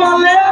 valeu!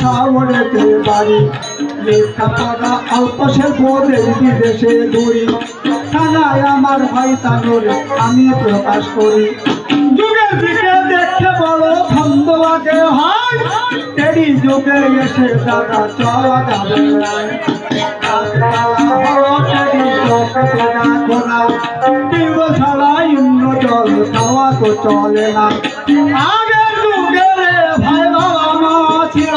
ছাওড়েতে বাড়ি লেখাপড়া অল্পসের বোধের বিদেশে দূরি থানায় আমার ভাই তানোরে আমি প্রকাশ করি। যুগের দিকে দেখে বলো, ছন্দ লাগে হয়। এডি যুগে এসে দাদা চলা যাবে চলে না। আগের যুগে ভাই বাবা মা ছিল।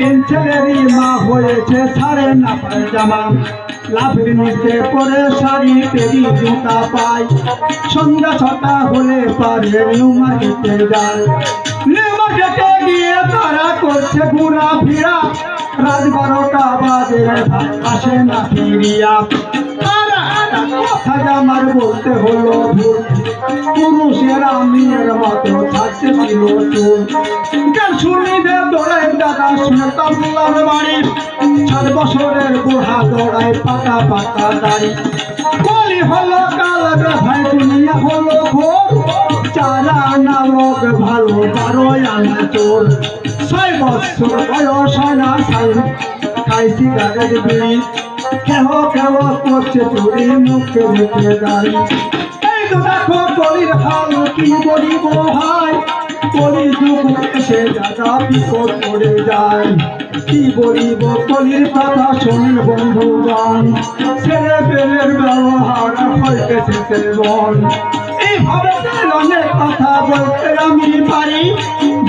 তিন ছেলেরই মা হয়েছে সাড়ে না জামা। লাভের নিচে পরে শাড়ি, পেরি, জুতা পাই। সন্ধ্যা ছটা হলে পারে নিউ মার্কেটে যায় নিউ মার্কেটে গিয়ে তারা করছে ঘোরা ফিরা রাত বারোটা বাজে, আসে না ফিরিয়া। কথা আমার বলতে হলো ভুল। পুরুষেরা মতো থাকতে ছিল চুল গান শুনিতে দাদা শুনে তাবলার সাত বছরের বুড়া দৌড়ায় পাতা পাতা দাড়ি কলি হলো কাল রে দুনিয়া হলো ঘোর চারা আনা লোক ভালো বারো আনা চোর ছয় বছর বয়স না সাই খাই সিগারেট বিড়ি কেহ কেহ করছে চুরি মুখে মুখে দাঁড়ি কলির কি বলিব ভাই? কলি যুগ এসে দাদা বিপদ পড়ে যায়। কি বলিব কলির কথা শোনেন বন্ধুগণ ছেলে পেলের ব্যবহার হইতেছে সেবন। এইভাবে অনেক কথা বলতে আমি পারি।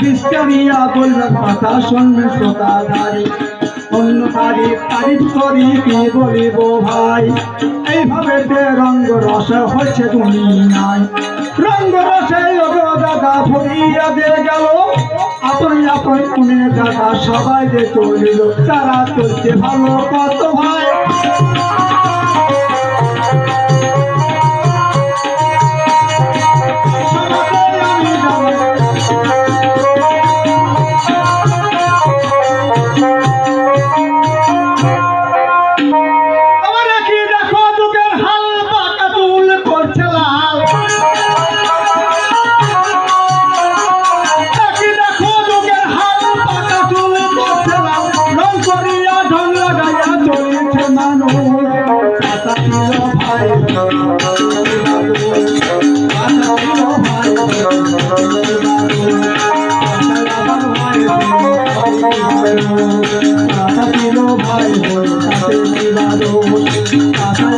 বিস্তারিয়া কথা শুনবে শ্রোতাধারী অন্য করি কি বলিব ভাই? এইভাবে তে রঙ্গ রস হচ্ছে তুমি নাই রঙ্গ রসে দাদা ফুরিয়া দিয়ে গেল। আপন আপন কোনে দাদা সবাই যে চলিল তারা চলছে ভালো কত ভাই। ভাই ভাই